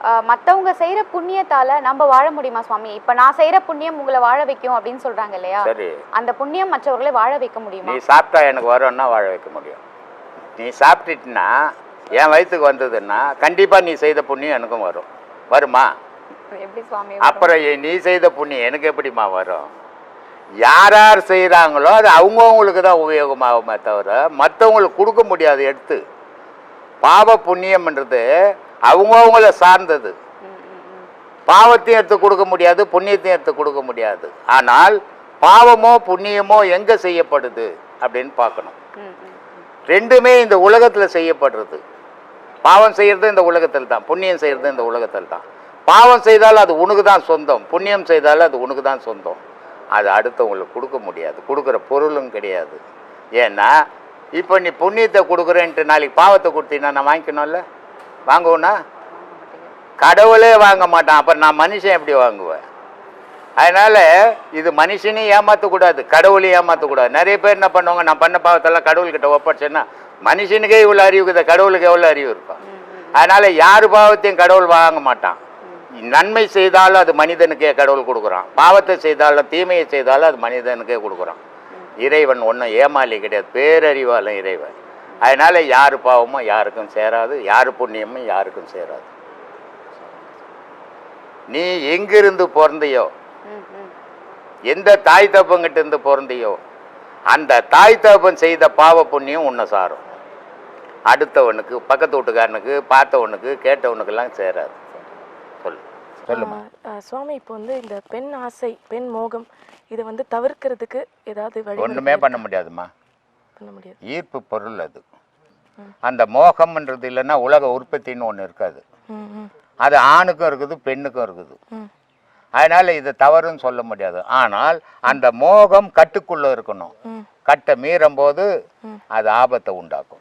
அஹ், மத்தவங்க செய்யற புண்ணியத்தால நம்ம வாழ முடியுமா சுவாமி? இப்ப நான் செய்யற புண்ணியம் உங்களை வாழ வைக்கும் அப்படின்னு சொல்றாங்க இல்லையா? சரி. அந்த புண்ணியம் மற்றவர்களை வாழ வைக்க முடியுமா? நீ சாப்பிட்டா எனக்கு வரும்னா வாழ வைக்க முடியும். நீ சாப்பிட்டுட்டுனா என் வயிற்றுக்கு வந்ததுன்னா கண்டிப்பாக நீ செய்த புண்ணியம் எனக்கும் வரும். வருமா? எப்படி சுவாமி அப்புறம் நீ செய்த புண்ணியம் எனக்கு எப்படிம்மா வரும்? யார் யார் செய்கிறாங்களோ அது அவங்கவுங்களுக்கு தான் உபயோகமாகுமே தவிர மற்றவங்களுக்கு கொடுக்க முடியாது எடுத்து. பாவ புண்ணியம்ன்றது அவங்கவுங்கள சார்ந்தது. பாவத்தையும் எடுத்து கொடுக்க முடியாது புண்ணியத்தையும் எடுத்து கொடுக்க முடியாது. ஆனால் பாவமோ புண்ணியமோ எங்கே செய்யப்படுது அப்படின்னு பார்க்கணும். ரெண்டுமே இந்த உலகத்தில் செய்யப்படுறது. பாவம் செய்கிறது இந்த உலகத்தில் தான் புண்ணியம் செய்கிறது இந்த உலகத்தில் தான். பாவம் செய்தால் அது உனக்கு தான் சொந்தம் புண்ணியம் செய்தால் அது உனக்கு தான் சொந்தம். அது அடுத்தவங்களுக்கு கொடுக்க முடியாது கொடுக்குற பொருளும் கிடையாது. ஏன்னா இப்போ நீ புண்ணியத்தை கொடுக்குறேன்ட்டு நாளைக்கு பாவத்தை கொடுத்தீங்கன்னா நான் வாங்கிக்கணும்ல? வாங்குவேனா கடவுளே வாங்க மாட்டான். அப்புறம் நான் மனுஷன் எப்படி வாங்குவேன்? அதனால இது மனுஷனையும் ஏமாற்றக்கூடாது கடவுளையும் ஏமாற்றக்கூடாது நிறைய பேர் என்ன பண்ணுவாங்க நான் பண்ண பாவத்தெல்லாம் கடவுள்கிட்ட ஒப்படைச்சேன்னா மனுஷனுக்கே இவ்வளோ அறிவு இருக்குது கடவுளுக்கு எவ்வளோ அறிவு இருக்கும் அதனால யார் பாவத்தையும் கடவுள் வாங்க மாட்டான். நன்மை செய்தாலும் அது மனிதனுக்கே கடவுள் கொடுக்குறான். பாவத்தை செய்தாலும் தீமையை செய்தாலும் அது மனிதனுக்கே கொடுக்குறான். இறைவன் ஒன்றும் ஏமாளி கிடையாது. பேரறிவாளன் இறைவன். அதனால யார் பாவமும் யாருக்கும் சேராது யார் புண்ணியமும் யாருக்கும் சேராது. நீ எங்கிருந்து பிறந்தையோ. எந்த தாய் தப்பங்கிட்ட இருந்து பிறந்தியோ அந்த தாய் தகப்பன் செய்த பாவ புண்ணியம் உன்னை சாரும். அடுத்தவனுக்கு பக்கத்து வீட்டுக்காரனுக்கு பார்த்தவனுக்கு கேட்டவனுக்கெல்லாம் சேராது. சொல்லு. சொல்லுமா? சுவாமி இப்போ வந்து இந்த பெண் ஆசை பெண் மோகம் இதை வந்து தவிர்க்கிறதுக்கு ஏதாவது வழி ஒன்றுமே பண்ண முடியாதும்மா. பண்ண முடியாது. ஈர்ப்பு பொருள் அது. அந்த மோகம்ன்றது இல்லைன்னா உலக உற்பத்தின்னு ஒன்று இருக்காது. அது ஆணுக்கும் இருக்குது பெண்ணுக்கும் இருக்குது. அதனால இது தவறுன்னு சொல்ல முடியாது. ஆனால் அந்த மோகம் கட்டுக்குள்ள இருக்கணும். கட்டை மீறும் போது அது ஆபத்தை உண்டாக்கும்.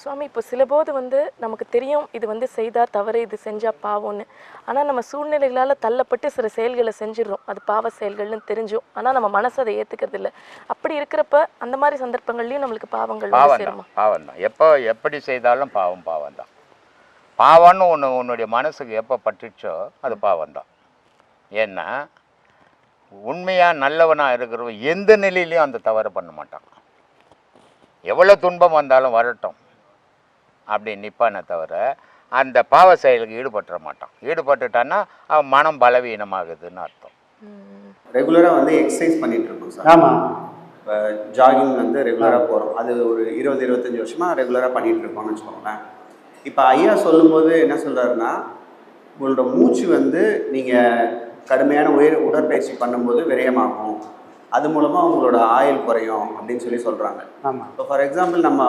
சுவாமி இப்போ சில போது வந்து நமக்கு தெரியும் இது வந்து செய்தா தவறு இது செஞ்சா பாவம்னு. ஆனால் நம்ம சூழ்நிலைகளால் தள்ளப்பட்டு சில செயல்களை செஞ்சிடுறோம். அது பாவ செயல்கள்னு தெரிஞ்சும். ஆனால் நம்ம மனசு அதை ஏற்றுக்கிறது இல்லை. அப்படி இருக்கிறப்ப அந்த மாதிரி சந்தர்ப்பங்கள்லையும் நம்மளுக்கு பாவங்கள் பாவம் பாவம் தான் எப்போ எப்படி செய்தாலும் பாவம் பாவம் தான் பாவம்னு ஒன்று உன்னுடைய மனசுக்கு எப்போ பட்டுச்சோ அது பாவம் தான் ஏன்னா உண்மையாக நல்லவனாக இருக்கிறவன் எந்த நிலையிலையும் அந்த தவறை பண்ண மாட்டான். எவ்வளோ துன்பம் வந்தாலும் வரட்டும். அப்படி நிற்பானே தவிர அந்த பாவ செயலுக்கு ஈடுபட்டுற மாட்டான். ஈடுபட்டுட்டான்னா அவன் மனம் பலவீனமாகுதுன்னு அர்த்தம். ம் ரெகுலராக வந்து எக்ஸசைஸ் பண்ணிட்டு இருக்கோம் சார். ஆமாம் இப்போ ஜாகிங் வந்து ரெகுலராக போகிறோம் அது ஒரு இருபது இருபத்தஞ்சி வருஷமாக ரெகுலராக பண்ணிட்டு இருக்கோம்னு வச்சுக்கோங்களேன். இப்போ ஐயா சொல்லும்போது என்ன சொல்றாருன்னா உங்களோட மூச்சு வந்து நீங்கள் கடுமையான உயர் உடற்பயிற்சி பண்ணும்போது விரயமாகும். அது மூலமாக உங்களோட ஆயுள் குறையும் அப்படின்னு சொல்லி சொல்கிறாங்க ஆமாம் இப்போ ஃபார் எக்ஸாம்பிள் நம்ம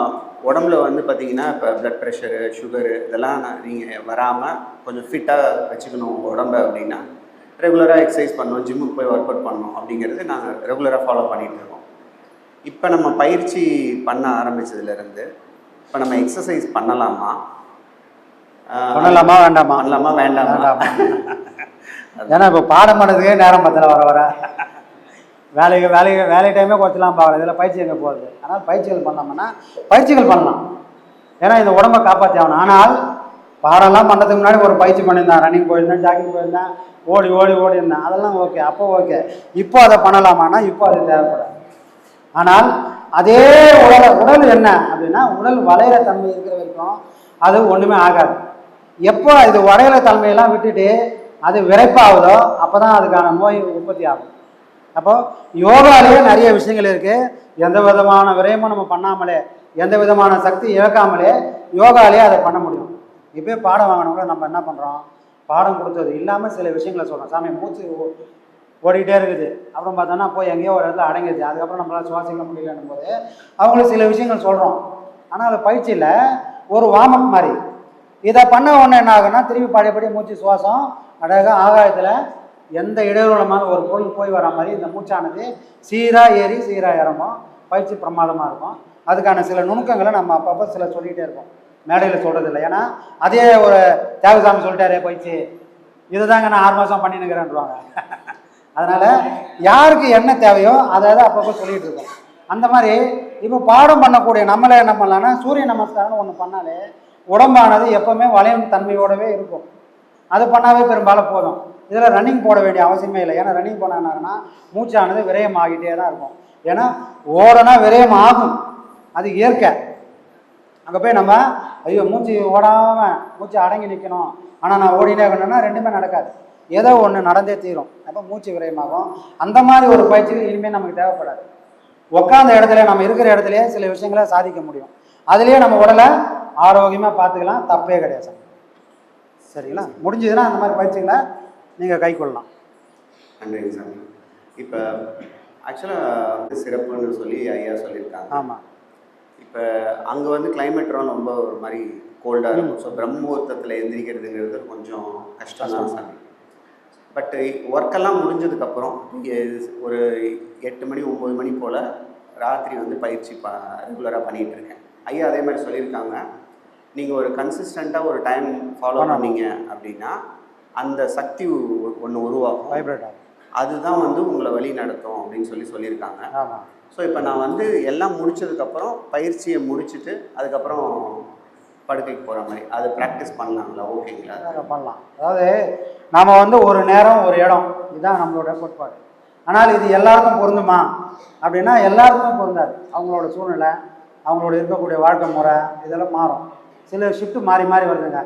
உடம்புல வந்து பார்த்தீங்கன்னா இப்போ ப்ளட் ப்ரெஷரு சுகரு இதெல்லாம் நீங்கள் வராமல் கொஞ்சம் ஃபிட்டாக வச்சுக்கணும் உங்கள் உடம்ப அப்படின்னா ரெகுலராக எக்ஸசைஸ் பண்ணணும் ஜிம்முக்கு போய் ஒர்க் அவுட் பண்ணணும் அப்படிங்கிறது நாங்கள் ரெகுலராக ஃபாலோ பண்ணிகிட்டு இருக்கோம். இப்போ நம்ம பயிற்சி பண்ண ஆரம்பிச்சதுலேருந்து இப்போ நம்ம எக்ஸசைஸ் பண்ணலாமா? பண்ணலாமா வேண்டாமா? பண்ணலாமா வேண்டாமா? ஏன்னா இப்போ பாடம் பண்ணுறதுக்கே நேரம் பத்தல வர வர. வேலைக்கு வேலைக்கு வேலை டைமே குறைச்சலாம் பார்க்கலாம் இதில் பயிற்சி எங்கே போகுது ஆனால் பயிற்சிகள் பண்ணலாம்னா பயிற்சிகள் பண்ணலாம். ஏன்னா இந்த உடம்பை காப்பாற்றி ஆகணும் ஆனால் பாடம்லாம் பண்ணுறதுக்கு முன்னாடி ஒரு பயிற்சி பண்ணியிருந்தேன். ரன்னிங் போயிருந்தேன் ஜாக்கிங் போயிருந்தேன் ஓடி ஓடி ஓடி இருந்தேன். அதெல்லாம் ஓகே அப்போ ஓகே இப்போ அதை பண்ணலாமான்னா இப்போ அது தேவைப்படாது. ஆனால் அதே உடல் உடல் என்ன அப்படின்னா உடல் வளையிற தன்மை இருக்கிற வரைக்கும் அது ஒன்றுமே ஆகாது. எப்போ இது வளையிற தன்மையெல்லாம் விட்டுட்டு அது விரைப்பாகுதோ அப்போ தான் அதுக்கான நோய் உற்பத்தி ஆகும். அப்போ யோகாலேயே நிறைய விஷயங்கள் இருக்குது எந்த விதமான விரயமும் நம்ம பண்ணாமலே எந்த விதமான சக்தி இழக்காமலே யோகாலேயே அதை பண்ண முடியும். இப்போ பாடம் வாங்கினவங்கள நம்ம என்ன பண்ணுறோம் பாடம் கொடுத்தது இல்லாமல் சில விஷயங்களை சொல்கிறோம் சாமி மூச்சு ஓ- ஓடிக்கிட்டே இருக்குது. அப்புறம் பார்த்தோன்னா போய் எங்கேயோ ஒரு இடத்துல அடங்கிடுது. அதுக்கப்புறம் நம்மளால் சுவாசிக்க முடியலன்னும் போது அவங்களுக்கு சில விஷயங்கள் சொல்கிறோம் ஆனால் அது பயிற்சியில் ஒரு வார்ம் மாதிரி. இதை பண்ண உடனே என்ன ஆகுன்னா திரும்பி பழையபடி மூச்சு சுவாசம் அழகாக ஆகாயத்தில் எந்த இடையூறமான ஒரு பொருள் போய் வர மாதிரி இந்த மூச்சானது சீராக ஏறி சீராக இறங்கும். பயிற்சி பிரமாதமாக இருக்கும். அதுக்கான சில நுணுக்கங்களை நம்ம அப்பப்போ சில சொல்லிகிட்டே இருக்கோம் மேடையில் சொல்கிறது இல்லை. ஏன்னா அதே ஒரு தேவசாமி சொல்லிட்டாரே பயிற்சி. இதுதாங்க நான் ஆறு மாதம் பண்ணினுக்கிறேன்றாங்க அதனால் யாருக்கு என்ன தேவையோ அதை அதை அப்பப்போ சொல்லிகிட்டு இருக்கோம் அந்த மாதிரி இப்போ பாடம் பண்ணக்கூடிய நம்மளே என்ன பண்ணலான்னா சூரிய நமஸ்காரம்னு ஒன்று பண்ணாலே உடம்பானது எப்போவுமே வளையும் தன்மையோடவே இருக்கும். அது பண்ணாவே பெரும்பாலும் போதும். இதில் ரன்னிங் போட வேண்டிய அவசியமே இல்லை. ஏன்னா ரன்னிங் போனாங்கன்னா மூச்சானது விரயம் ஆகிட்டே தான் இருக்கும். ஏன்னா ஓடனா விரயம் ஆகும் அது இயற்கை. அங்கே போய் நம்ம ஐயோ மூச்சு ஓடாமல் மூச்சு அடங்கி நிற்கணும் ஆனால் நான் ஓடினே இருக்கணும்னா ரெண்டுமே நடக்காது. ஏதோ ஒன்று நடந்தே தீரும். அப்போ மூச்சு விரயமாகும். அந்த மாதிரி ஒரு பயிற்சிகள் இனிமேல் நமக்கு தேவைப்படாது. உட்காந்த இடத்துல நம்ம இருக்கிற இடத்துலயே சில விஷயங்களை சாதிக்க முடியும். அதுலேயே நம்ம உடலை ஆரோக்கியமாக பார்த்துக்கலாம். தப்பே கிடையாது. சரிங்களா? முடிஞ்சதுன்னா அந்த மாதிரி பயிற்சிகளை நீங்கள் கை கொள்ளலாம். நன்றிங்க சாமி. இப்போ ஆக்சுவலாக சிறப்புன்னு சொல்லி ஐயா சொல்லியிருக்காங்க. ஆமாம் இப்போ அங்கே வந்து கிளைமேட்டும் ரொம்ப ஒரு மாதிரி கோல்டாக இருக்கும். ஸோ பிரம்மமுகூர்த்தத்தில் எந்திரிக்கிறதுங்கிறது கொஞ்சம் கஷ்டம் தான் சாமி. பட்டு ஒர்க்கெல்லாம் முடிஞ்சதுக்கப்புறம் ஒரு எட்டு மணி ஒம்பது மணி போல் ராத்திரி வந்து பயிற்சி ப ரெகுலராக பண்ணிகிட்டு இருக்கேன். ஐயா அதே மாதிரி சொல்லியிருக்காங்க. நீங்கள் ஒரு கன்சிஸ்டண்ட்டாக ஒரு டைம் ஃபாலோ. பண்ணீங்க அப்படின்னா அந்த சக்தி ஒன்று உருவாகும். வைப்ரேட் ஆகும். அதுதான் வந்து உங்களை வழி நடத்தும் அப்படின்னு சொல்லி சொல்லியிருக்காங்க. ஸோ இப்போ நான் வந்து எல்லாம் முடிச்சதுக்கப்புறம் பயிற்சியை முடிச்சுட்டு அதுக்கப்புறம் படுக்கைக்கு போகிற மாதிரி. அது ப்ராக்டிஸ் பண்ணலாங்களா ஓகேங்களா? பண்ணலாம். அதாவது நாம் வந்து ஒரு நேரம் ஒரு இடம் இதுதான் நம்மளோட கோட்பாடு. ஆனால் இது எல்லாருக்கும் பொருந்துமா? அப்படின்னா எல்லாருக்குமே பொருந்தாது. அவங்களோட சூழ்நிலை அவங்களோட இருக்கக்கூடிய வாழ்க்கை முறை இதெல்லாம் மாறும். சில ஷிஃப்ட் மாறி மாறி வருதுங்க.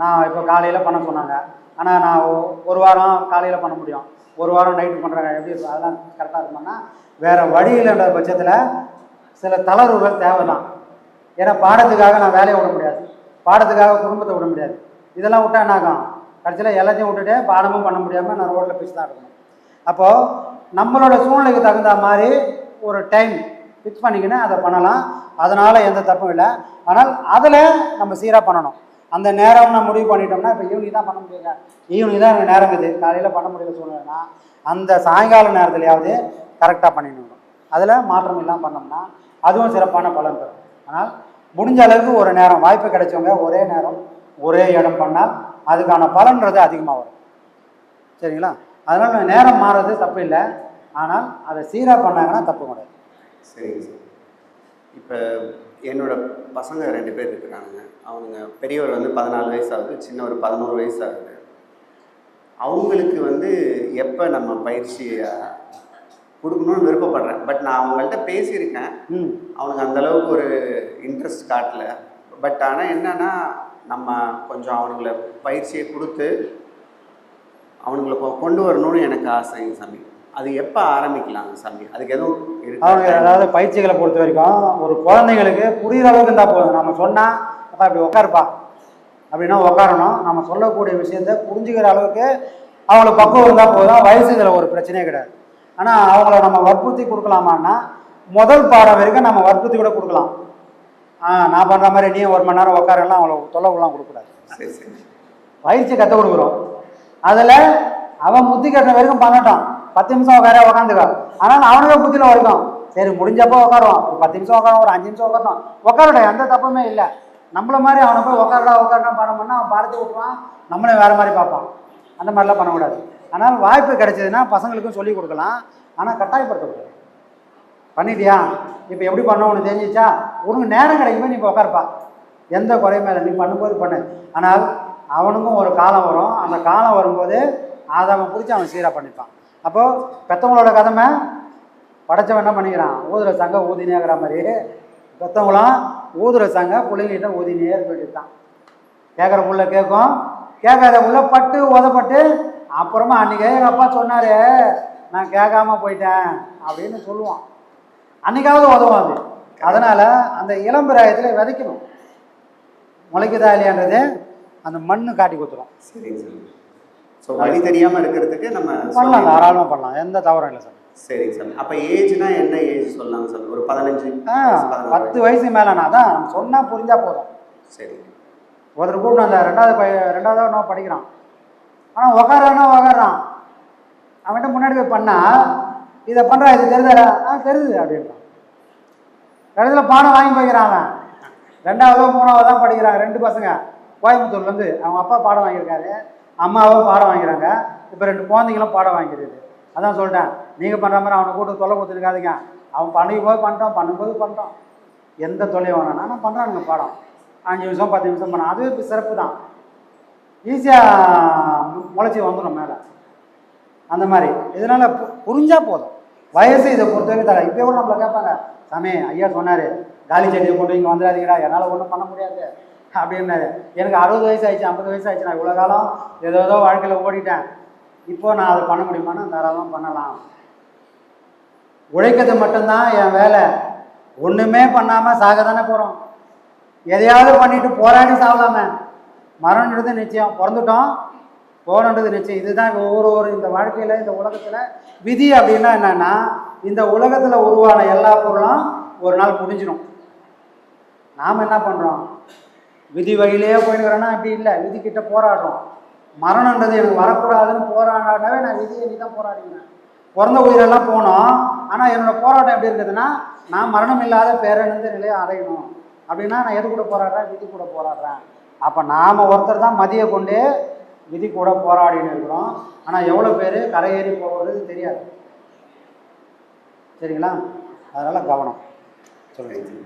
நான் இப்போ காலையில் பண்ண சொன்னாங்க. ஆனால் நான் ஒரு வாரம் காலையில் பண்ண முடியும். ஒரு வாரம் நைட்டு பண்ணுறாங்க எப்படி அதெல்லாம் கரெக்டாக இருக்குமானா வேறு வழி இல்லைன்ற பட்சத்தில் சில தளர்வுகள் தேவைதான். ஏன்னா பாடத்துக்காக நான் வேலையை விட முடியாது. பாடத்துக்காக குடும்பத்தை விட முடியாது. இதெல்லாம் விட்டா என்ன ஆகும்? கடைசியில் எல்லாத்தையும் விட்டுட்டு பாடமும் பண்ண முடியாமல் நான் ரோட்டில் பேசி தான் இருக்கணும். அப்போது நம்மளோட சூழ்நிலைக்கு தகுந்த மாதிரி ஒரு டைம் ஃபிக்ஸ் பண்ணிக்கின்னு அதை பண்ணலாம். அதனால் எந்த தப்பும் இல்லை. ஆனால் அதில் நம்ம சீராக பண்ணணும். அந்த நேரம் நான் முடிவு பண்ணிட்டோம்னா இப்போ ஈவினிங் தான் பண்ண முடியல ஈவினிங் தான் எனக்கு நேரம் இது காலையில் பண்ண முடியல சூழ்நிலைனா அந்த சாயங்கால நேரத்துலையாவது கரெக்டாக பண்ணிடணும். அதில் மாற்றம் இல்லாமல் பண்ணோம்னா அதுவும் சிறப்பான பலன் தரும். ஆனால் முடிஞ்ச அளவுக்கு ஒரு நேரம் வாய்ப்பு கிடைச்சவங்க ஒரே நேரம் ஒரே இடம் பண்ணால் அதுக்கான பலன்றது அதிகமாக வரும். சரிங்களா? அதனால் நேரம் மாறுறது தப்பு இல்லை. ஆனால் அதை சீராக பண்ணாங்கன்னா தப்பு கிடையாது. சரிங்க சார். இப்போ என்னோட பசங்க ரெண்டு பேர் இருக்கிறாங்க அவனுங்க பெரியவர் வந்து பதினாலு வயசு ஆகுது சின்னவர் பதினோரு வயசு ஆகுது அவங்களுக்கு வந்து எப்போ நம்ம பயிற்சியை கொடுக்கணும்னு விருப்பப்படுறேன். பட் நான் அவங்கள்ட்ட பேசியிருக்கேன். ம். அவனுக்கு அந்த அளவுக்கு ஒரு இன்ட்ரெஸ்ட் காட்டல. பட் ஆனால் என்னன்னா நம்ம கொஞ்சம் அவனுங்களை பயிற்சியை கொடுத்து அவனுங்களை கொண்டு வரணும்னு எனக்கு ஆசைங்க சாமி. அது எப்போ ஆரம்பிக்கலாங்க சாமி? அதுக்கு எதுவும் அவங்க அதாவது பயிற்சிகளை பொறுத்த வரைக்கும் ஒரு குழந்தைங்களுக்கு புரிகிற அளவுக்கு இருந்தால் போதும். நம்ம சொன்னால் அப்பா இப்படி உட்காருப்பா அப்படின்னா உட்காரணும் நம்ம சொல்லக்கூடிய விஷயத்த புரிஞ்சுக்கிற அளவுக்கு அவங்களுக்கு பக்குவம் இருந்தால் போதும். வயசு இதில் ஒரு பிரச்சனையே கிடையாது. ஆனால் அவங்கள நம்ம வற்புறுத்தி கொடுக்கலாமான்னா முதல் பாடம் வரைக்கும் நம்ம வற்புறுத்தி கூட கொடுக்கலாம். நான் பண்ணுற மாதிரி நீ ஒரு மணி நேரம் உட்காரலாம் அவங்கள தொல்லைலாம் சரி பயிற்சி கற்றுக் கொடுக்குறோம். அதில் அவன் புத்தி கட்டுற வரைக்கும் பண்ணட்டும். பத்து நிமிஷம் உட்கார உட்காந்துக்க. ஆனால் அவனுக்கு புத்தியில் வரைக்கும் சரி முடிஞ்சப்போ உட்காருவான் ஒரு பத்து நிமிஷம் உட்காரும் ஒரு அஞ்சு நிமிஷம் உட்காரணும் உட்காரட்டும் எந்த தப்புமே இல்லை. நம்மள மாதிரி அவனை போய் உட்காரடா உட்காரடா பாடம் பண்ணால் அவன் பாடத்தை விட்டுருவான். நம்மளே வேறு மாதிரி பார்ப்பான். அந்த மாதிரிலாம் பண்ணக்கூடாது. ஆனால் வாய்ப்பு கிடைச்சதுன்னா பசங்களுக்கும் சொல்லிக் கொடுக்கலாம். ஆனால் கட்டாயப்படுத்தக்கூடாது. பண்ணிட்டியா? இப்போ எப்படி பண்ண உனக்கு தெரிஞ்சிச்சா? உனக்கு நேரம் கிடைக்குமே நீ இப்போ உட்காருப்பா. எந்த குறையுமே இல்லை. நீ பண்ணும்போது பண்ணு. ஆனால் அவனுக்கும் ஒரு காலம் வரும். அந்த காலம் வரும்போது அதை அவன் பிடிச்சி அவன் சீராக பண்ணிப்பான். அப்போது பெற்றவங்களோட கதமை படைச்சவன் என்ன பண்ணிக்கிறான்? ஊதுற சங்க ஊதினேங்கிற மாதிரி. பெற்றவங்களாம் ஊதுற சங்க பிள்ளைங்கிட்ட ஊதினே இருக்கிட்டான் தான் கேட்குற புள்ள கேட்கும் கேட்காத புள்ள பட்டு உதப்பட்டு அப்புறமா அன்றைக்கே எங்கள் அப்பா சொன்னார் நான் கேட்காம போயிட்டேன் அப்படின்னு சொல்லுவான். அன்றைக்காவது உதவும் அது. அதனால் அந்த இளம்பிராயத்தில் விதைக்கணும். முளைக்குதா இல்லையான்றது அந்த மண்ணு காட்டி கொடுத்துரும். சரிங்க. ஸோ வழி தெரியாமல் இருக்கிறதுக்கு நம்ம பண்ணலாம் தாராளமாக பண்ணலாம். எந்த தவறும் இல்லை சார். சரிங்க சார். அப்போ ஏஜ்னா என்ன ஏஜ் சொல்லலாங்க சார்? ஒரு பதினஞ்சு பத்து வயசு. மேலேனா தான் நம்ம சொன்னால் புரிஞ்சால் போதும். சரி. ஒருத்தர் கூப்பிட்டு அந்த ரெண்டாவது பைய ரெண்டாவது நோ படிக்கிறான். ஆனால் உக்காரானா உக்காரான். அவன்கிட்ட முன்னாடி போய் பண்ணா இதை பண்ணுறா இது தெரியுதாடா ஆ தெரியுது அப்படின்றான். கடைசியில் பாடம் வாங்கி போய்க்கிறான் அவன். ரெண்டாவதோ மூணாவதோ தான் படிக்கிறாங்க ரெண்டு பசங்க. கோயம்புத்தூர்லேருந்து அவங்க அப்பா பாடம் வாங்கியிருக்காரு. அம்மாவும் பாடம் வாங்கிறாங்க இப்போ ரெண்டு குழந்தைங்களும் பாடம் வாங்கிடுது அதான் சொல்லிட்டேன். நீங்கள் பண்ணுற மாதிரி அவனை கூட்டு தொலை கொடுத்துருக்காதீங்க. அவன் பண்ணிக்கும் போது பண்ணிட்டான் பண்ணும்போது பண்ணிட்டான். எந்த தொல்லையும் வேணாம். நான் பண்ணுறானுங்க பாடம். அஞ்சு நிமிஷம் பத்து நிமிஷம் பண்ணான். அதுவே இப்போ சிறப்பு தான். ஈஸியாக முளைச்சி வந்துடும் மேலே. அந்த மாதிரி. இதனால் புரிஞ்சால் போதும். வயசு இதை பொறுத்தவரைக்கும் தர இப்போ கூட நம்மளை கேட்பாங்க. சாமி ஐயா சொன்னார் காலி செடியை கொண்டு இங்கே வந்துடாதீங்கடா. என்னால் ஒன்றும் பண்ண முடியாது. அப்படின்னாரு எனக்கு அறுபது வயசு ஆயிடுச்சு ஐம்பது வயசு ஆயிடுச்சு நான் இவ்வளோ காலம் ஏதோ ஏதோ வாழ்க்கையில் ஓடிட்டேன். இப்போ நான் அதை பண்ண முடியுமானா தாராளமாக பண்ணலாம். உழைக்கிறது மட்டும்தான் என் வேலை. ஒன்றுமே பண்ணாமல் சாக தானே போகிறோம் எதையாவது பண்ணிட்டு போராடி சாகலாமே மரணன்றது நிச்சயம். பிறந்துட்டோம் போகணுன்றது நிச்சயம். இதுதான் ஒவ்வொரு ஒரு இந்த வாழ்க்கையில் இந்த உலகத்தில் விதி அப்படின்னா என்னன்னா இந்த உலகத்தில் உருவான எல்லா பொருளும் ஒரு நாள் முடிஞ்சிடும் நாம் என்ன பண்ணுறோம் விதி வழியிலேயே போயிடுறேன்னா அப்படி இல்லை. விதி கிட்ட போராடுறோம். மரணன்றது எனக்கு வரக்கூடாதுன்னு போராடாவே நான் விதியை நீ தான் போராடினேன் பிறந்த உயிரெல்லாம் போனோம். ஆனால் என்னோட போராட்டம் எப்படி இருக்குதுன்னா நான் மரணம் இல்லாத பேரன் நிலையை அடையணும். அப்படின்னா நான் எது கூட போராடுறேன்? விதி கூட போராடுறேன். அப்போ நாம் ஒருத்தர் தான் மதியை கொண்டு விதி கூட போராடின்னு இருக்கிறோம். ஆனால் எவ்வளோ பேர் கரையேறி போகிறது தெரியாது. சரிங்களா? அதனால் கவனம். சொல்லுங்கள்